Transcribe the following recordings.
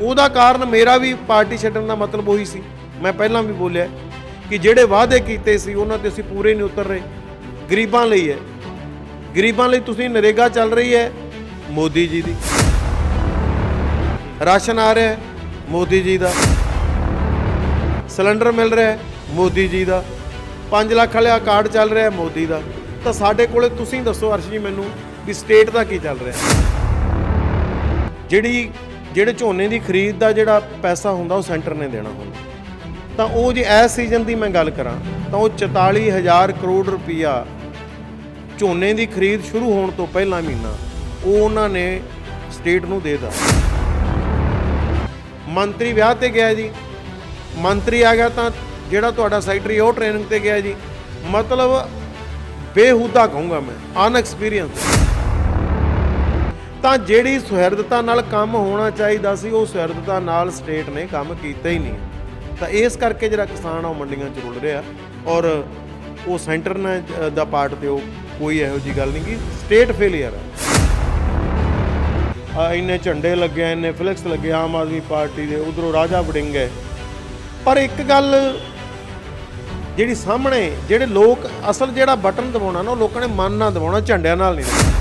ਉਹਦਾ ਕਾਰਨ ਮੇਰਾ ਵੀ ਪਾਰਟੀ ਛੱਡਣ ਦਾ ਮਤਲਬ ਉਹੀ ਸੀ। ਮੈਂ ਪਹਿਲਾਂ ਵੀ ਬੋਲਿਆ ਕਿ ਜਿਹੜੇ ਵਾਅਦੇ ਕੀਤੇ ਸੀ, ਉਹਨਾਂ ਤੇ ਅਸੀਂ ਪੂਰੇ ਨਹੀਂ ਉਤਰ ਰਹੇ। ਗਰੀਬਾਂ ਲਈ ਹੈ। ਗਰੀਬਾਂ ਲਈ ਤੁਸੀਂ ਨਰੇਗਾ ਚੱਲ ਰਹੀ ਹੈ, ਮੋਦੀ ਜੀ ਦੀ। ਰਾਸ਼ਨ ਆ ਰਿਹਾ ਹੈ, ਮੋਦੀ ਜੀ ਦਾ। ਸਿਲੰਡਰ ਮਿਲ ਰਿਹਾ ਹੈ, ਮੋਦੀ ਜੀ ਦਾ। 5 ਲੱਖ ਵਾਲਾ ਕਾਰਡ ਚੱਲ ਰਿਹਾ ਹੈ, ਮੋਦੀ ਦਾ। ਤਾਂ ਸਾਡੇ ਕੋਲੇ ਤੁਸੀਂ ਦੱਸੋ ਅਰਸ਼ ਜੀ ਮੈਨੂੰ ਵੀ ਸਟੇਟ ਦਾ ਕੀ ਚੱਲ ਰਿਹਾ ਜਿਹੜੀ ਜਿਹੜੇ ਝੋਨੇ ਦੀ ਖਰੀਦ ਦਾ ਜਿਹੜਾ ਪੈਸਾ ਹੁੰਦਾ, ਉਹ ਸੈਂਟਰ ਨੇ ਦੇਣਾ ਹੁੰਦਾ। ਤਾਂ ਉਹ ਜੇ ਇਸ ਸੀਜ਼ਨ ਦੀ ਮੈਂ ਗੱਲ ਕਰਾਂ, ਤਾਂ ਉਹ 44000 ਕਰੋੜ ਰੁਪਈਆ ਝੋਨੇ ਦੀ ਖਰੀਦ ਸ਼ੁਰੂ ਹੋਣ ਤੋਂ ਪਹਿਲਾਂ ਮਹੀਨਾ ਉਹ ਉਹਨਾਂ ਨੇ ਸਟੇਟ ਨੂੰ ਦੇ ਦਿੱਤਾ। ਮੰਤਰੀ ਵਿਆਹ ਤੇ ਗਿਆ ਜੀ। ਮੰਤਰੀ ਆ ਗਿਆ ਤਾਂ ਜਿਹੜਾ ਤੁਹਾਡਾ ਸੈਕਟਰੀ ਉਹ ਟ੍ਰੇਨਿੰਗ ਤੇ ਗਿਆ ਜੀ। ਮਤਲਬ ਬੇਹੂਦਾ ਕਹੂੰਗਾ ਮੈਂ ਅਨਐਕਸਪੀਰੀਅੰਸ ਤਾਂ ਜਿਹੜੀ ਸੁਹਿਰਦਤਾ ਨਾਲ ਕੰਮ ਹੋਣਾ ਚਾਹੀਦਾ ਸੀ, ਉਹ ਸੁਹਿਰਦਤਾ ਨਾਲ ਸਟੇਟ ਨੇ ਕੰਮ ਕੀਤਾ ਹੀ ਨਹੀਂ। ਤਾਂ ਇਸ ਕਰਕੇ ਜਿਹੜਾ ਕਿਸਾਨ ਆ ਉਹ ਮੰਡੀਆਂ 'ਚ ਰੁਲ ਰਿਹਾ ਔਰ ਉਹ ਸੈਂਟਰ ਨੇ ਦਾ ਪਾਰਟ ਤੇ ਉਹ ਕੋਈ ਇਹੋ ਜੀ ਗੱਲ ਨਹੀਂ ਕਿ ਸਟੇਟ ਫੇਲਿਅਰ ਆ ਇੰਨੇ ਝੰਡੇ ਲੱਗੇ ਇੰਨੇ ਫਲੈਕਸ ਲੱਗੇ ਆਮ ਆਦਮੀ ਪਾਰਟੀ ਦੇ, ਉਧਰੋਂ ਰਾਜਾ ਵੜਿੰਗ ਹੈ। ਪਰ ਇੱਕ ਗੱਲ ਜਿਹੜੀ ਸਾਹਮਣੇ, ਜਿਹੜੇ ਲੋਕ ਅਸਲ ਜਿਹੜਾ ਬਟਨ ਦਬਾਉਣਾ ਨਾ, ਉਹ ਲੋਕਾਂ ਨੇ ਮਨ ਨਾਲ ਦਬਾਉਣਾ, ਝੰਡਿਆਂ ਨਾਲ ਨਹੀਂ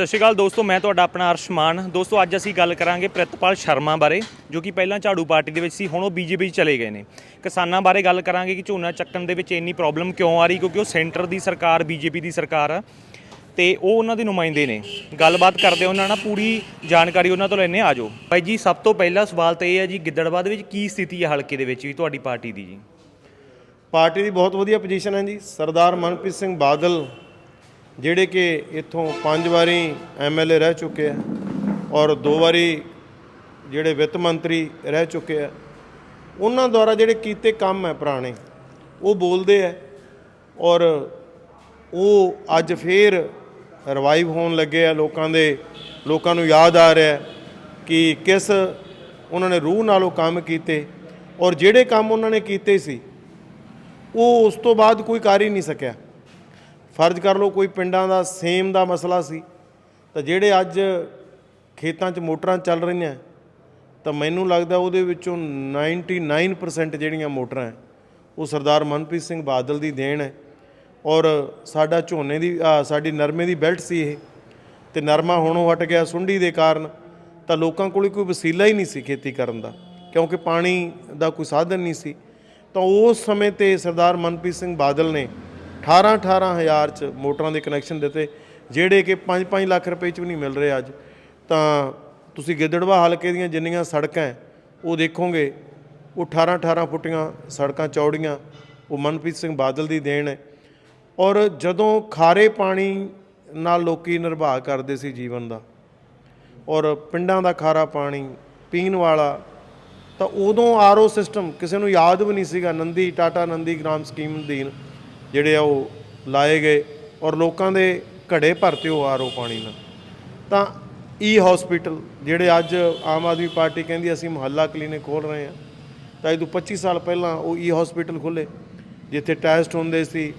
ਸਤਿ ਸ਼੍ਰੀ ਅਕਾਲ ਦੋਸਤੋ, ਮੈਂ ਤੁਹਾਡਾ ਆਪਣਾ ਅਰਸ਼ਮਾਨ। ਦੋਸਤੋ, ਅੱਜ ਅਸੀਂ ਗੱਲ ਕਰਾਂਗੇ ਪ੍ਰਿਤਪਾਲ ਸ਼ਰਮਾ ਬਾਰੇ, ਜੋ ਕਿ ਪਹਿਲਾਂ ਝਾੜੂ ਪਾਰਟੀ ਦੇ ਵਿੱਚ ਸੀ, ਹੁਣ ਉਹ ਬੀਜੇਪੀ 'ਚ ਚਲੇ ਗਏ ਨੇ। ਕਿਸਾਨਾਂ ਬਾਰੇ ਗੱਲ ਕਰਾਂਗੇ ਕਿ ਝੋਨਾ ਚੱਕਣ ਦੇ ਵਿੱਚ ਇੰਨੀ ਪ੍ਰੋਬਲਮ ਕਿਉਂ ਆ ਰਹੀ, ਕਿਉਂਕਿ ਉਹ ਸੈਂਟਰ ਦੀ ਸਰਕਾਰ, ਬੀਜੇਪੀ ਦੀ ਸਰਕਾਰ ਆ, ਤੇ ਉਹ ਉਹਨਾਂ ਦੇ ਨੁਮਾਇੰਦੇ ਨੇ। ਗੱਲਬਾਤ ਕਰਦੇ ਉਹਨਾਂ ਨਾਲ, ਪੂਰੀ ਜਾਣਕਾਰੀ ਉਹਨਾਂ ਤੋਂ ਲੈਣੇ ਆ ਜਾਓ। ਭਾਈ ਜੀ, ਸਭ ਤੋਂ ਪਹਿਲਾ ਸਵਾਲ ਤਾਂ ਇਹ ਹੈ ਜੀ ਗਿੱਦੜਬਾਦ ਵਿੱਚ ਕੀ ਸਥਿਤੀ ਹੈ ਹਲਕੇ ਦੇ ਵਿੱਚ ਵੀ ਤੁਹਾਡੀ ਪਾਰਟੀ ਦੀ ਜੀ? ਪਾਰਟੀ ਦੀ ਬਹੁਤ ਵਧੀਆ ਪੋਜੀਸ਼ਨ ਹੈ ਜੀ। ਸਰਦਾਰ ਮਨਪ੍ਰੀਤ ਸਿੰਘ ਬਾਦਲ ਜਿਹੜੇ ਕਿ ਇੱਥੋਂ ਪੰਜ ਵਾਰੀ ਐਮਐਲਏ ਰਹਿ ਚੁੱਕੇ ਆ ਔਰ ਦੋ ਵਾਰੀ ਜਿਹੜੇ ਵਿੱਤ ਮੰਤਰੀ ਰਹਿ ਚੁੱਕੇ ਆ, ਉਹਨਾਂ ਦੁਆਰਾ ਜਿਹੜੇ ਕੀਤੇ ਕੰਮ ਹੈ ਪੁਰਾਣੇ, ਉਹ ਬੋਲਦੇ ਆ ਔਰ ਉਹ ਅੱਜ ਫੇਰ ਰਿਵਾਈਵ ਹੋਣ ਲੱਗੇ ਆ ਲੋਕਾਂ ਦੇ, ਲੋਕਾਂ ਨੂੰ ਯਾਦ ਆ ਰਿਹਾ ਕਿ ਕਿਸ ਉਹਨਾਂ ਨੇ ਰੂਹ ਨਾਲ ਉਹ ਕੰਮ ਕੀਤੇ ਔਰ ਜਿਹੜੇ ਕੰਮ ਉਹਨਾਂ ਨੇ ਕੀਤੇ ਸੀ, ਉਹ ਉਸ ਤੋਂ ਬਾਅਦ ਕੋਈ ਕਰ ਹੀ ਨਹੀਂ ਸਕਿਆ। ਫਰਜ਼ ਕਰ ਲਓ ਕੋਈ ਪਿੰਡਾਂ ਦਾ ਸੇਮ ਦਾ ਮਸਲਾ ਸੀ, ਤਾਂ ਜਿਹੜੇ ਅੱਜ ਖੇਤਾਂ 'ਚ ਮੋਟਰਾਂ ਚੱਲ ਰਹੀਆਂ, ਤਾਂ ਮੈਨੂੰ ਲੱਗਦਾ ਉਹਦੇ ਵਿੱਚੋਂ 99% ਜਿਹੜੀਆਂ ਮੋਟਰਾਂ ਹੈ, ਉਹ ਸਰਦਾਰ ਮਨਪ੍ਰੀਤ ਸਿੰਘ ਬਾਦਲ ਦੀ ਦੇਣ ਹੈ ਔਰ ਸਾਡਾ ਝੋਨੇ ਦੀ ਸਾਡੀ ਨਰਮੇ ਦੀ ਬੈਲਟ ਸੀ ਇਹ, ਤੇ ਨਰਮਾ ਹੁਣੋਂ ਹਟ ਗਿਆ ਸੁੰਡੀ ਦੇ ਕਾਰਨ, ਤਾਂ ਲੋਕਾਂ ਕੋਲ ਕੋਈ ਵਸੀਲਾ ਹੀ ਨਹੀਂ ਸੀ ਖੇਤੀ ਕਰਨ ਦਾ, ਕਿਉਂਕਿ ਪਾਣੀ ਦਾ ਕੋਈ ਸਾਧਨ ਨਹੀਂ ਸੀ, ਤਾਂ ਉਸ ਸਮੇਂ ਤੇ ਸਰਦਾਰ ਮਨਪ੍ਰੀਤ ਸਿੰਘ ਬਾਦਲ ਨੇ 18 18000 ਚ ਮੋਟਰਾਂ ਦੇ ਕਨੈਕਸ਼ਨ ਦਿੱਤੇ, ਜਿਹੜੇ ਕਿ 5-5 ਲੱਖ ਰੁਪਏ ਚ ਵੀ ਨਹੀਂ ਮਿਲ ਰਹੇ ਅੱਜ। ਤਾਂ ਤੁਸੀਂ ਗਿੱਦੜਵਾ ਹਲਕੇ ਦੀਆਂ ਜਿੰਨੀਆਂ ਸੜਕਾਂ ਉਹ ਦੇਖੋਗੇ, ਉਹ 18 18 ਫੁੱਟੀਆਂ ਸੜਕਾਂ ਚੌੜੀਆਂ, ਉਹ ਮਨਪ੍ਰੀਤ ਸਿੰਘ ਬਾਦਲ ਦੀ ਦੇਣ ਹੈ। ਔਰ ਜਦੋਂ ਖਾਰੇ ਪਾਣੀ ਨਾਲ ਲੋਕੀ ਨਿਰਵਾਹ ਕਰਦੇ ਸੀ ਜੀਵਨ ਦਾ, ਔਰ ਪਿੰਡਾਂ ਦਾ ਖਾਰਾ ਪਾਣੀ, ਪੀਣ ਵਾਲਾ, ਤਾਂ ਉਦੋਂ ਆਰਓ ਸਿਸਟਮ ਕਿਸੇ ਨੂੰ ਯਾਦ ਵੀ ਨਹੀਂ ਸੀਗਾ, ਨੰਦੀ, ਟਾਟਾ ਨੰਦੀ ਗ੍ਰਾਮ ਸਕੀਮ ਅਧੀਨ ਜਿਹੜੇ ਆ ਉਹ ਲਾਏ ਗਏ ਔਰ ਲੋਕਾਂ ਦੇ ਘੜੇ ਭਰਤੇ ਉਹ ਆਰਓ ਪਾਣੀ ਨਾਲ। ਤਾਂ ਈ ਹਸਪੀਟਲ ਜਿਹੜੇ ਅੱਜ ਆਮ ਆਦਮੀ ਪਾਰਟੀ ਕਹਿੰਦੀ ਅਸੀਂ ਮੁਹੱਲਾ ਕਲੀਨਿਕ ਖੋਲ ਰਹੇ ਹਾਂ। ਤਾਂ ਇਹ ਤੋਂ 25 ਸਾਲ ਪਹਿਲਾਂ ਉਹ ਈ ਹਸਪੀਟਲ ਖੁੱਲੇ ਜਿੱਥੇ ਟੈਸਟ ਹੁੰਦੇ ਸੀ,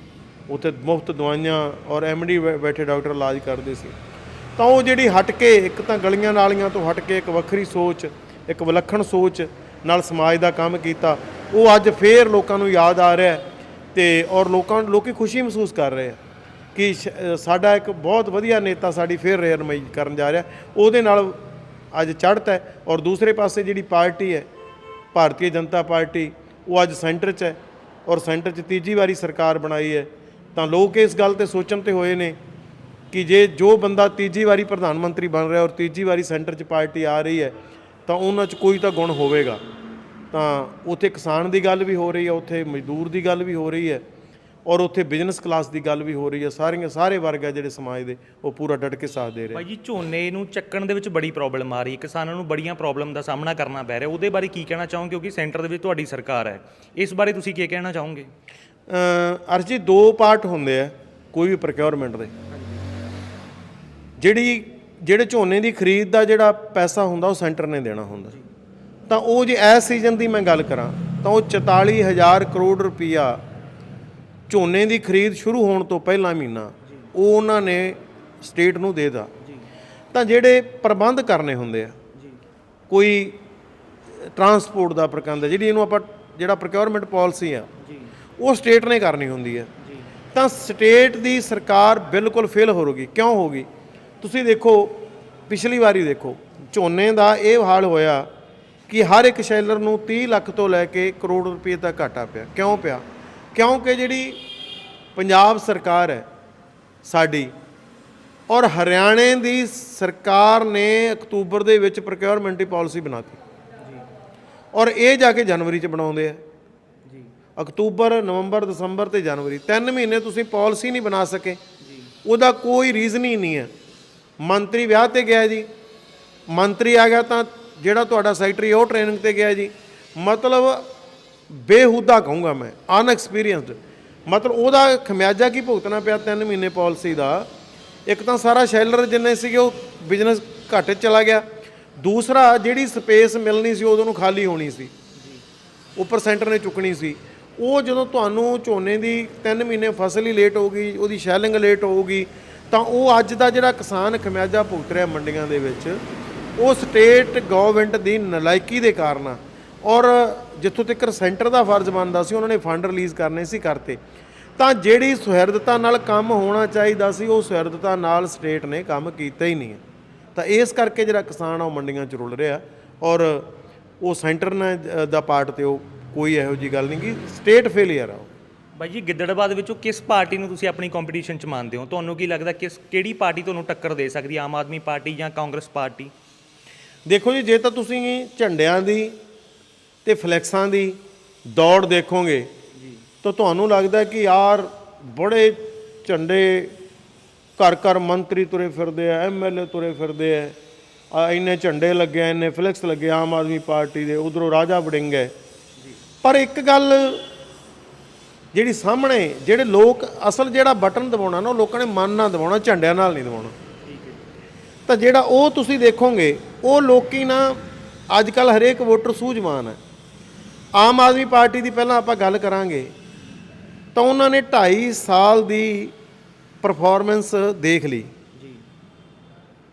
ਉੱਥੇ ਮੁਫਤ ਦਵਾਈਆਂ ਔਰ ਐਮਡੀ ਬੈਠੇ ਡਾਕਟਰ ਇਲਾਜ ਕਰਦੇ ਸੀ। ਤਾਂ ਉਹ ਜਿਹੜੀ ਹਟ ਕੇ ਇੱਕ ਤਾਂ ਗਲੀਆਂ ਨਾਲੀਆਂ ਤੋਂ ਹਟ ਕੇ ਇੱਕ ਵੱਖਰੀ ਸੋਚ, ਇੱਕ ਵਿਲੱਖਣ ਸੋਚ ਨਾਲ ਸਮਾਜ ਦਾ ਕੰਮ ਕੀਤਾ, ਉਹ ਅੱਜ ਫੇਰ ਲੋਕਾਂ ਨੂੰ ਯਾਦ ਆ ਰਿਹਾ ਹੈ ਤੇ ਔਰ ਲੋਕਾਂ, ਲੋਕੀ ਖੁਸ਼ੀ ਮਹਿਸੂਸ ਕਰ ਰਹੇ ਆ ਕਿ ਸ਼- ਸਾਡਾ ਇੱਕ ਬਹੁਤ ਵਧੀਆ ਨੇਤਾ ਸਾਡੀ ਫੇਰ ਰਹਿਨਮਾਈ ਕਰਨ ਜਾ ਰਿਹਾ। ਉਹਦੇ ਨਾਲ ਅੱਜ ਚੜ੍ਹਤ ਹੈ ਔਰ ਦੂਸਰੇ ਪਾਸੇ ਜਿਹੜੀ ਪਾਰਟੀ ਹੈ, ਭਾਰਤੀ ਜਨਤਾ ਪਾਰਟੀ, ਉਹ ਅੱਜ ਸੈਂਟਰ 'ਚ ਹੈ ਔਰ ਸੈਂਟਰ 'ਚ ਤੀਜੀ ਵਾਰੀ ਸਰਕਾਰ ਬਣਾਈ ਹੈ। ਤਾਂ ਲੋਕ ਇਸ ਗੱਲ ਤੇ ਸੋਚਣ ਤੇ ਹੋਏ ਨੇ ਕਿ ਜੇ ਜੋ ਬੰਦਾ ਤੀਜੀ ਵਾਰੀ ਪ੍ਰਧਾਨ ਮੰਤਰੀ ਬਣ ਰਿਹਾ ਔਰ ਤੀਜੀ ਵਾਰੀ ਸੈਂਟਰ 'ਚ ਪਾਰਟੀ ਆ ਰਹੀ ਹੈ, ਤਾਂ ਉਹਨਾਂ 'ਚ ਕੋਈ ਤਾਂ ਗੁਣ ਹੋਵੇਗਾ। ਤਾਂ ਉੱਥੇ ਕਿਸਾਨ ਦੀ ਗੱਲ ਵੀ ਹੋ ਰਹੀ ਹੈ ਉੱਥੇ ਮਜ਼ਦੂਰ ਦੀ ਗੱਲ ਵੀ ਹੋ ਰਹੀ ਹੈ ਔਰ ਉੱਥੇ ਬਿਜ਼ਨਸ ਕਲਾਸ ਦੀ ਗੱਲ ਵੀ ਹੋ ਰਹੀ ਹੈ। ਸਾਰੀਆਂ ਸਾਰੇ ਵਰਗ ਹੈ ਜਿਹੜੇ ਸਮਾਜ ਦੇ ਉਹ ਪੂਰਾ ਡਟ ਕੇ ਸਾਥ ਦੇ ਰਹੇ। ਬਾਈ ਜੀ ਝੋਨੇ ਨੂੰ ਚੱਕਣ ਦੇ ਵਿੱਚ ਬੜੀ ਪ੍ਰੋਬਲਮ ਆ ਰਹੀ ਹੈ। ਕਿਸਾਨਾਂ ਨੂੰ ਬੜੀਆਂ ਪ੍ਰੋਬਲਮ ਦਾ ਸਾਹਮਣਾ ਕਰਨਾ ਪੈ ਰਿਹਾ। ਉਹਦੇ ਬਾਰੇ ਕੀ ਕਹਿਣਾ ਚਾਹੋਗੇ? ਕਿਉਂਕਿ ਸੈਂਟਰ ਦੇ ਵਿੱਚ ਤੁਹਾਡੀ ਸਰਕਾਰ ਹੈ। ਇਸ ਬਾਰੇ ਤੁਸੀਂ ਕੀ ਕਹਿਣਾ ਚਾਹੋਗੇ? ਅ ਅਰਜੀ ਦੋ ਪਾਰਟ ਹੁੰਦੇ ਆ ਕੋਈ ਵੀ ਪ੍ਰੋਕਿਉਰਮੈਂਟ ਦੇ। ਜਿਹੜੀ ਜਿਹੜੇ ਝੋਨੇ ਦੀ ਖਰੀਦ ਦਾ ਜਿਹੜਾ ਪੈਸਾ ਹੁੰਦਾ ਉਹ ਸੈਂਟਰ ਨੇ ਦੇਣਾ ਹੁੰਦਾ। ਤਾਂ ਉਹ ਜੇ ਇਸ ਸੀਜ਼ਨ ਦੀ ਮੈਂ ਗੱਲ ਕਰਾਂ ਤਾਂ ਉਹ 44000 ਕਰੋੜ ਰੁਪਈਆ ਝੋਨੇ ਦੀ ਖਰੀਦ ਸ਼ੁਰੂ ਹੋਣ ਤੋਂ ਪਹਿਲਾਂ ਮਹੀਨਾ ਉਹ ਉਹਨਾਂ ਨੇ ਸਟੇਟ ਨੂੰ ਦੇ ਦਿੱਤਾ। ਤਾਂ ਜਿਹੜੇ ਪ੍ਰਬੰਧ ਕਰਨੇ ਹੁੰਦੇ ਆ ਕੋਈ ਟਰਾਂਸਪੋਰਟ ਦਾ ਪ੍ਰਬੰਧ ਜਿਹੜੀ ਇਹਨੂੰ ਆਪਾਂ ਜਿਹੜਾ ਪ੍ਰੋਕਿਉਰਮੈਂਟ ਪਾਲਿਸੀ ਆ ਉਹ ਸਟੇਟ ਨੇ ਕਰਨੀ ਹੁੰਦੀ ਹੈ ਤਾਂ ਸਟੇਟ ਦੀ ਸਰਕਾਰ ਬਿਲਕੁਲ ਫੇਲ ਹੋਊਗੀ ਕਿਉਂ ਹੋਊਗੀ ਤੁਸੀਂ ਦੇਖੋ ਪਿਛਲੀ ਵਾਰੀ ਦੇਖੋ ਝੋਨੇ ਦਾ ਇਹ ਹਾਲ ਹੋਇਆ ਕਿ ਹਰ ਇੱਕ ਸ਼ੈਲਰ ਨੂੰ 30 ਲੱਖ ਤੋਂ ਲੈ ਕੇ ਕਰੋੜ ਰੁਪਏ ਦਾ ਘਾਟਾ ਪਿਆ। ਕਿਉਂ ਪਿਆ? ਕਿਉਂਕਿ ਜਿਹੜੀ ਪੰਜਾਬ ਸਰਕਾਰ ਹੈ ਸਾਡੀ ਔਰ ਹਰਿਆਣੇ ਦੀ ਸਰਕਾਰ ਨੇ ਅਕਤੂਬਰ ਦੇ ਵਿੱਚ ਪ੍ਰੋਕਿਉਰਮੈਂਟ ਦੀ ਪਾਲਿਸੀ ਬਣਾਤੀ। ਔਰ ਇਹ ਜਾ ਕੇ ਜਨਵਰੀ ਚ ਬਣਾਉਂਦੇ ਆ। ਜੀ ਅਕਤੂਬਰ, ਨਵੰਬਰ, ਦਸੰਬਰ ਤੇ ਜਨਵਰੀ, ਤਿੰਨ ਮਹੀਨੇ ਤੁਸੀਂ ਪਾਲਿਸੀ ਨਹੀਂ ਬਣਾ ਸਕੇ। ਉਹਦਾ ਕੋਈ ਰੀਜ਼ਨ ਹੀ ਨਹੀਂ ਹੈ। ਮੰਤਰੀ ਵਿਆਹ ਤੇ ਗਿਆ ਜੀ। ਮੰਤਰੀ ਆ ਗਿਆ ਤਾਂ ਜਿਹੜਾ ਤੁਹਾਡਾ ਸੈਕਟਰੀ, ਉਹ ਟ੍ਰੇਨਿੰਗ ਤੇ ਗਿਆ ਜੀ। ਮਤਲਬ ਬੇਹੁਦਾ ਕਹੂੰਗਾ ਮੈਂ ਅਨਐਕਸਪੀਰੀਅੰਸਡ ਮਤਲਬ ਉਹਦਾ ਖਮਿਆਜਾ ਕੀ ਭੁਗਤਣਾ ਪਿਆ ਤਿੰਨ ਮਹੀਨੇ ਪਾਲਿਸੀ ਦਾ? ਇੱਕ ਤਾਂ ਸਾਰਾ ਸ਼ੈਲਰ ਜਿੰਨੇ ਸੀਗੇ, ਉਹ ਬਿਜ਼ਨਸ ਘਾਟੇ ਚਲਾ ਗਿਆ। ਦੂਸਰਾ, ਜਿਹੜੀ ਸਪੇਸ ਮਿਲਣੀ ਸੀ ਉਦੋਂ ਨੂੰ ਖਾਲੀ ਹੋਣੀ ਸੀ। ਉੱਪਰ ਸੈਂਟਰ ਨੇ ਚੁੱਕਣੀ ਸੀ। ਉਹ ਜਦੋਂ ਤੁਹਾਨੂੰ ਝੋਨੇ ਦੀ 3 ਮਹੀਨੇ ਫਸਲ ਹੀ ਲੇਟ ਹੋਊਗੀ, ਉਹਦੀ ਸ਼ੈਲਿੰਗ ਲੇਟ ਹੋਊਗੀ, ਤਾਂ ਉਹ ਅੱਜ ਦਾ ਜਿਹੜਾ ਕਿਸਾਨ ਖਮਿਆਜਾ ਭੁਗਤ ਰਿਹਾ ਮੰਡੀਆਂ ਦੇ ਵਿੱਚ ਉਹ ਸਟੇਟ ਗਵਰਨਮੈਂਟ ਦੀ ਨਲਾਇਕੀ ਦੇ ਕਾਰਨ ਆ। ਔਰ ਜਿੱਥੋਂ ਤੱਕ ਸੈਂਟਰ ਦਾ ਫਰਜ਼ ਬਣਦਾ ਸੀ, ਉਹਨਾਂ ਨੇ ਫੰਡ ਰਿਲੀਜ਼ ਕਰਨੇ ਸੀ ਕਰਤੇ। ਤਾਂ ਜਿਹੜੀ ਸੁਹਿਰਦਤਾ ਨਾਲ ਕੰਮ ਹੋਣਾ ਚਾਹੀਦਾ ਸੀ, ਉਹ ਸੁਹਿਰਦਤਾ ਨਾਲ ਸਟੇਟ ਨੇ ਕੰਮ ਕੀਤਾ ਹੀ ਨਹੀਂ ਹੈ। ਤਾਂ ਇਸ ਕਰਕੇ ਜਿਹੜਾ ਕਿਸਾਨ ਆ, ਉਹ ਮੰਡੀਆਂ 'ਚ ਰੁਲ ਰਿਹਾ। ਔਰ ਉਹ ਸੈਂਟਰ ਨੇ ਦਾ ਪਾਰਟ ਤੇ ਉਹ ਕੋਈ ਇਹੋ ਜੀ ਗੱਲ ਨਹੀਂ ਕਿ ਸਟੇਟ ਫੇਲਿਅਰ ਆ ਉਹ। ਬਾਈ ਜੀ, ਗਿੱਦੜਬਾਦ ਵਿੱਚੋਂ ਕਿਸ ਪਾਰਟੀ ਨੂੰ ਤੁਸੀਂ ਆਪਣੀ ਕੰਪੀਟੀਸ਼ਨ ਚ ਮੰਨਦੇ ਹੋ? ਤੁਹਾਨੂੰ ਕੀ ਲੱਗਦਾ ਕਿਸ, ਕਿਹੜੀ ਪਾਰਟੀ ਤੁਹਾਨੂੰ ਟੱਕਰ ਦੇ ਸਕਦੀ ਆਮ ਆਦਮੀ ਪਾਰਟੀ ਜਾਂ ਕਾਂਗਰਸ ਪਾਰਟੀ? ਦੇਖੋ ਜੀ, ਜੇ ਤਾਂ ਤੁਸੀਂ ਝੰਡਿਆਂ ਦੀ ਤੇ ਫਲੈਕਸਾਂ ਦੀ ਦੌੜ ਦੇਖੋਗੇ, ਤਾਂ ਤੁਹਾਨੂੰ ਲੱਗਦਾ ਕਿ ਯਾਰ ਬੜੇ ਝੰਡੇ ਘਰ ਘਰ ਮੰਤਰੀ ਤੁਰੇ ਫਿਰਦੇ ਆ ਐਮਐਲਏ ਤੁਰੇ ਫਿਰਦੇ ਆ ਆ ਇੰਨੇ ਝੰਡੇ ਲੱਗੇ ਆ, ਇੰਨੇ ਫਲੈਕਸ ਲੱਗੇ ਆਮ ਆਦਮੀ ਪਾਰਟੀ ਦੇ, ਉਧਰੋਂ ਰਾਜਾ ਵੜਿੰਗ ਹੈ। ਪਰ ਇੱਕ ਗੱਲ ਜਿਹੜੀ ਸਾਹਮਣੇ, ਜਿਹੜੇ ਲੋਕ ਅਸਲ ਜਿਹੜਾ ਬਟਨ ਦਬਾਉਣਾ ਨਾ, ਉਹ ਲੋਕਾਂ ਨੇ ਮਨ ਨਾਲ ਦਬਾਉਣਾ, ਝੰਡਿਆਂ ਨਾਲ ਨਹੀਂ ਦਬਾਉਣਾ। ਤਾਂ ਜਿਹੜਾ ਉਹ ਤੁਸੀਂ ਦੇਖੋਗੇ ਉਹ ਲੋਕੀ ਨਾ ਅੱਜ ਕੱਲ ਹਰੇਕ ਵੋਟਰ ਸੂਝਵਾਨ ਹੈ। ਆਮ ਆਦਮੀ ਪਾਰਟੀ ਦੀ ਪਹਿਲਾਂ ਆਪਾਂ ਗੱਲ ਕਰਾਂਗੇ ਤਾਂ ਉਹਨਾਂ ਨੇ 2.5 ਸਾਲ ਦੀ ਪਰਫਾਰਮੈਂਸ ਦੇਖ ਲਈ। ਜੀ।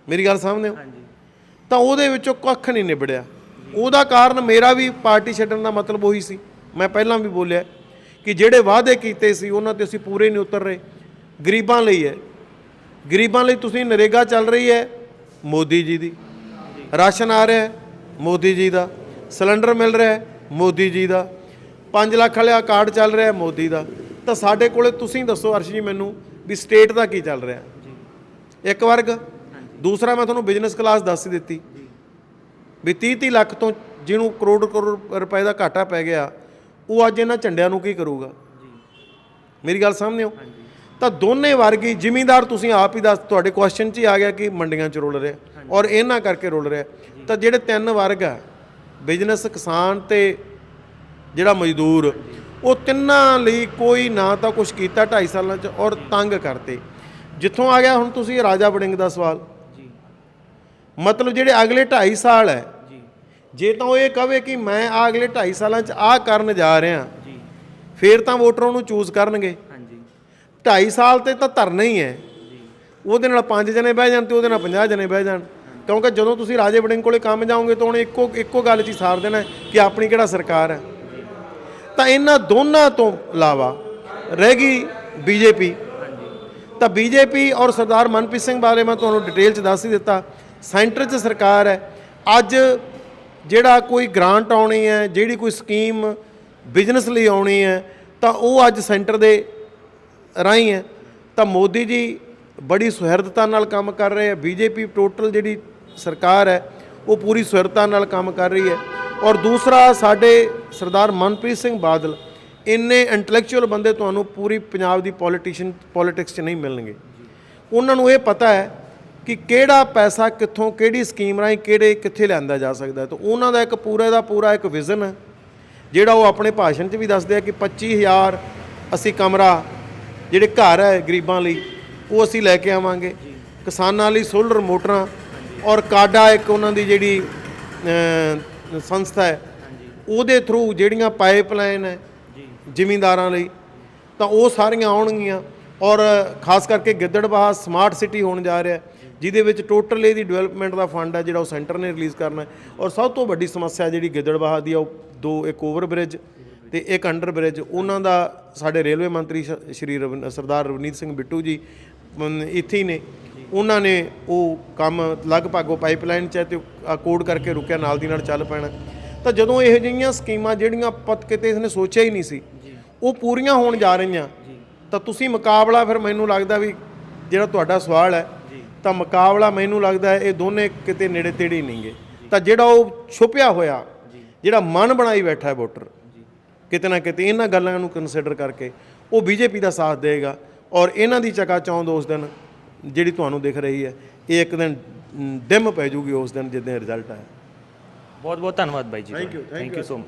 ਮੇਰੀ ਗੱਲ ਸਮਝਦੇ ਹੋ ਹਾਂਜੀ। ਤਾਂ ਉਹਦੇ ਵਿੱਚੋਂ ਕੱਖ ਨਹੀਂ ਨਿਬੜਿਆ। ਉਹਦਾ ਕਾਰਨ ਮੇਰਾ ਵੀ ਪਾਰਟੀ ਛੱਡਣ ਦਾ ਮਤਲਬ ਉਹੀ ਸੀ। ਮੈਂ ਪਹਿਲਾਂ ਵੀ ਬੋਲਿਆ ਕਿ ਜਿਹੜੇ ਵਾਅਦੇ ਕੀਤੇ ਸੀ ਉਹਨਾਂ ਤੇ ਅਸੀਂ ਪੂਰੇ ਨਹੀਂ ਉਤਰ ਰਹੇ। ਗਰੀਬਾਂ ਲਈ ਹੈ। ਗਰੀਬਾਂ ਲਈ ਤੁਸੀਂ ਨਰੇਗਾ ਚੱਲ ਰਹੀ ਹੈ ਮੋਦੀ ਜੀ ਦੀ। ਰਾਸ਼ਨ ਆ ਰਿਹਾ ਹੈ ਮੋਦੀ ਜੀ ਦਾ ਸਿਲੰਡਰ ਮਿਲ ਰਿਹਾ ਹੈ ਮੋਦੀ ਜੀ ਦਾ 5 ਲੱਖ ਵਾਲਾ ਕਾਰਡ ਚੱਲ ਰਿਹਾ ਹੈ ਮੋਦੀ ਦਾ। ਤਾਂ ਸਾਡੇ ਕੋਲੇ ਤੁਸੀਂ ਦੱਸੋ ਅਰਸ਼ ਜੀ ਮੈਨੂੰ ਵੀ ਸਟੇਟ ਦਾ ਕੀ ਚੱਲ ਰਿਹਾ ਇੱਕ ਵਰਗ ਦੂਸਰਾ ਮੈਂ ਤੁਹਾਨੂੰ ਬਿਜ਼ਨਸ ਕਲਾਸ ਦੱਸ ਹੀ ਦਿੱਤੀ। ਵੀ 30 30 ਲੱਖ ਤੋਂ ਜਿਹਨੂੰ ਕਰੋੜ ਕਰੋੜ ਰੁਪਏ ਦਾ ਘਾਟਾ ਪੈ ਗਿਆ ਉਹ ਅੱਜ ਇਹਨਾਂ ਝੰਡਿਆਂ ਨੂੰ ਕੀ ਕਰੂਗਾ? ਮੇਰੀ ਗੱਲ ਸਮਝਦੇ ਹੋ? ਤਾਂ ਦੋਨੇ ਵਰਗ ਹੀ ਜ਼ਿਮੀਂਦਾਰ ਤੁਸੀਂ ਆਪ ਹੀ ਦੱਸ ਤੁਹਾਡੇ ਕੁਐਸਚਨ 'ਚ ਹੀ ਆ ਗਿਆ ਕਿ ਮੰਡੀਆਂ 'ਚ ਰੁਲ ਰਿਹਾ ਔਰ ਇਹਨਾਂ ਕਰਕੇ ਰੁਲ ਰਿਹਾ। ਤਾਂ ਜਿਹੜੇ ਤਿੰਨ ਵਰਗ ਆ ਬਿਜ਼ਨਸ ਕਿਸਾਨ ਤੇ ਜਿਹੜਾ ਮਜ਼ਦੂਰ ਉਹ ਤਿੰਨਾਂ ਲਈ ਕੋਈ ਨਾ ਤਾਂ ਕੁਝ ਕੀਤਾ 2.5 ਸਾਲਾਂ 'ਚ ਔਰ ਤੰਗ ਕਰਤੇ। ਜਿੱਥੋਂ ਆ ਗਿਆ ਹੁਣ ਤੁਸੀਂ ਰਾਜਾ ਵੜਿੰਗ ਦਾ ਸਵਾਲ। ਜੀ। ਮਤਲਬ ਜਿਹੜੇ ਅਗਲੇ 2.5 ਸਾਲ ਹੈ ਜੀ। ਜੇ ਤਾਂ ਉਹ ਇਹ ਕਵੇ ਕਿ ਮੈਂ ਆ ਅਗਲੇ 2.5 ਸਾਲਾਂ 'ਚ ਆ ਕਰਨ ਜਾ ਰਿਹਾ ਜੀ। ਫੇਰ ਤਾਂ ਵੋਟਰ ਉਹਨੂੰ ਚੂਜ਼ ਕਰਨਗੇ। 2.5 ਸਾਲ ਤੇ ਤਾਂ ਧਰਨਾ ਹੀ ਹੈ। ਉਹਦੇ ਨਾਲ 5 ਜਣੇ ਬਹਿ ਜਾਣ ਤੇ ਉਹਦੇ ਨਾਲ 50 ਜਣੇ ਬਹਿ ਜਾਣ। ਕਿਉਂਕਿ ਜਦੋਂ ਤੁਸੀਂ ਰਾਜੇ ਵੜਿੰਗ ਕੋਲੇ ਕੰਮ ਜਾਓਗੇ ਤਾਂ ਉਹਨੇ ਇੱਕੋ ਇੱਕੋ ਗੱਲ 'ਚ ਹੀ ਸਾਰ ਦੇਣਾ ਕਿ ਆਪਣੀ ਕਿਹੜਾ ਸਰਕਾਰ ਹੈ। ਤਾਂ ਇਹਨਾਂ ਦੋਨਾਂ ਤੋਂ ਇਲਾਵਾ ਰਹਿ ਗਈ ਬੀਜੇਪੀ। ਤਾਂ ਬੀਜੇਪੀ ਔਰ ਸਰਦਾਰ ਮਨਪ੍ਰੀਤ ਸਿੰਘ ਬਾਰੇ ਮੈਂ ਤੁਹਾਨੂੰ ਡਿਟੇਲ 'ਚ ਦੱਸ ਹੀ ਦਿੱਤਾ, ਸੈਂਟਰ 'ਚ ਸਰਕਾਰ ਹੈ। ਅੱਜ ਜਿਹੜਾ ਕੋਈ ਗ੍ਰਾਂਟ ਆਉਣੀ ਹੈ, ਜਿਹੜੀ ਕੋਈ ਸਕੀਮ ਬਿਜ਼ਨਸ ਲਈ ਆਉਣੀ ਹੈ, ਤਾਂ ਉਹ ਅੱਜ ਸੈਂਟਰ ਦੇ ਰਾਹੀਂ ਹੈ, ਤਾਂ ਮੋਦੀ ਜੀ ਬੜੀ ਸੁਹਿਰਦਤਾ ਨਾਲ ਕੰਮ ਕਰ ਰਹੇ ਹੈ। ਬੀਜੇਪੀ ਟੋਟਲ ਜਿਹੜੀ ਸਰਕਾਰ ਹੈ, ਉਹ ਪੂਰੀ ਸੁਹਿਰਦਤਾ ਨਾਲ ਕੰਮ ਕਰ ਰਹੀ ਹੈ। ਔਰ ਦੂਸਰਾ ਸਾਡੇ ਸਰਦਾਰ ਮਨਪ੍ਰੀਤ ਸਿੰਘ ਬਾਦਲ, ਇੰਨੇ ਇੰਟੈਲੈਕਚੁਅਲ ਬੰਦੇ ਤੁਹਾਨੂੰ ਪੂਰੀ ਪੰਜਾਬ ਦੀ ਪੋਲੀਟੀਸ਼ੀਅਨ ਪੋਲਿਟਿਕਸ 'ਚ ਨਹੀਂ ਮਿਲਣਗੇ। ਉਹਨਾਂ ਨੂੰ ਇਹ ਪਤਾ ਹੈ ਕਿ ਕਿਹੜਾ ਪੈਸਾ ਕਿੱਥੋਂ, ਕਿਹੜੀ ਸਕੀਮ ਰਾਹੀਂ ਕਿਹੜੇ, ਕਿੱਥੇ ਲਿਆਂਦਾ ਜਾ ਸਕਦਾ ਤਾਂ ਉਹਨਾਂ ਦਾ ਇੱਕ ਪੂਰੇ ਦਾ ਪੂਰਾ ਇੱਕ ਵਿਜ਼ਨ ਹੈ, ਜਿਹੜਾ ਉਹ ਆਪਣੇ ਭਾਸ਼ਣ 'ਚ ਵੀ ਦੱਸਦੇ ਆ ਕਿ 25000 ਅਸੀਂ ਕਮਰਾ ਜਿਹੜੇ ਘਰ ਹੈ ਗਰੀਬਾਂ ਲਈ ਉਹ ਅਸੀਂ ਲੈ ਕੇ ਆਵਾਂਗੇ। ਕਿਸਾਨਾਂ ਲਈ ਸੋਲਰ ਮੋਟਰਾਂ ਔਰ ਕਾਡਾ ਇੱਕ ਉਹਨਾਂ ਦੀ ਜਿਹੜੀ ਸੰਸਥਾ ਹੈ ਉਹਦੇ ਥਰੂ ਜਿਹੜੀਆਂ ਪਾਈਪਲਾਈਨ ਹੈ ਜ਼ਿਮੀਂਦਾਰਾਂ ਲਈ ਤਾਂ ਉਹ ਸਾਰੀਆਂ ਆਉਣਗੀਆਂ ਔਰ ਖਾਸ ਕਰਕੇ ਗਿੱਦੜਬਾਹਾ ਸਮਾਰਟ ਸਿਟੀ ਹੋਣ ਜਾ ਰਿਹਾ। ਜਿਹਦੇ ਵਿੱਚ ਟੋਟਲ ਇਹਦੀ ਡਿਵੈਲਪਮੈਂਟ ਦਾ ਫੰਡ ਹੈ ਜਿਹੜਾ ਉਹ ਸੈਂਟਰ ਨੇ ਰਿਲੀਜ਼ ਕਰਨਾ ਔਰ ਸਭ ਤੋਂ ਵੱਡੀ ਸਮੱਸਿਆ ਜਿਹੜੀ ਗਿੱਦੜਬਾਹਾ ਦੀ ਆ ਉਹ ਦੋ ਇੱਕ ਓਵਰ ਬ੍ਰਿਜ ਤੇ ਇੱਕ ਅੰਡਰ ਬ੍ਰਿਜ ਉਹਨਾਂ ਦਾ ਸਾਡੇ ਰੇਲਵੇ ਮੰਤਰੀ ਸ਼੍ਰੀ ਸਰਦਾਰ ਰਵਨੀਤ ਸਿੰਘ ਬਿੱਟੂ ਜੀ ਇੱਥੇ ਹੀ ਨੇ। ਉਹਨਾਂ ਨੇ ਉਹ ਕੰਮ ਲਗਭਗ ਉਹ ਪਾਈਪਲਾਈਨ ਚ ਹੈ ਤੇ ਕੋਡ ਕਰਕੇ ਰੁਕਿਆ ਨਾਲ ਦੀ ਨਾਲ ਚੱਲ ਪੈਣਾ। ਤਾਂ ਜਦੋਂ ਇਹੋ ਜਿਹੀਆਂ ਸਕੀਮਾਂ ਜਿਹੜੀਆਂ ਪਤ ਕਿਤੇ ਇਸਨੇ ਸੋਚਿਆ ਹੀ ਨਹੀਂ ਸੀ ਉਹ ਪੂਰੀਆਂ ਹੋਣ ਜਾ ਰਹੀਆਂ। ਤਾਂ ਤੁਸੀਂ ਮੁਕਾਬਲਾ ਫਿਰ ਮੈਨੂੰ ਲੱਗਦਾ ਵੀ ਜਿਹੜਾ ਤੁਹਾਡਾ ਸਵਾਲ ਹੈ ਤਾਂ ਮੁਕਾਬਲਾ ਮੈਨੂੰ ਲੱਗਦਾ ਇਹ ਦੋਨੇ ਕਿਤੇ ਨੇੜੇ ਤੇੜੇ ਹੀ ਨਹੀਂਗੇ ਤਾਂ ਜਿਹੜਾ ਉਹ ਛੁਪਿਆ ਹੋਇਆ ਜਿਹੜਾ ਮਨ ਬਣਾਈ ਬੈਠਾ ਹੈ ਵੋਟਰ ਕਿਤੇ ਨਾ ਕਿਤੇ ਇਹਨਾਂ ਗੱਲਾਂ ਨੂੰ ਕੰਸੀਡਰ ਕਰਕੇ ਉਹ ਬੀਜੇਪੀ ਦਾ ਸਾਥ ਦੇਗਾ ਔਰ ਇਹਨਾਂ ਦੀ ਚਕਾ ਚੌਂਦ ਉਸ ਦਿਨ ਜਿਹੜੀ ਤੁਹਾਨੂੰ ਦਿਖ ਰਹੀ ਹੈ ਇਹ ਇੱਕ ਦਿਨ ਡਿਮ ਪੈ ਜੂਗੀ ਉਸ ਦਿਨ ਜਿੱਦਾਂ ਰਿਜ਼ਲਟ ਆਇਆ। ਬਹੁਤ ਬਹੁਤ ਧੰਨਵਾਦ ਬਾਈ ਜੀ you, thank thank you so much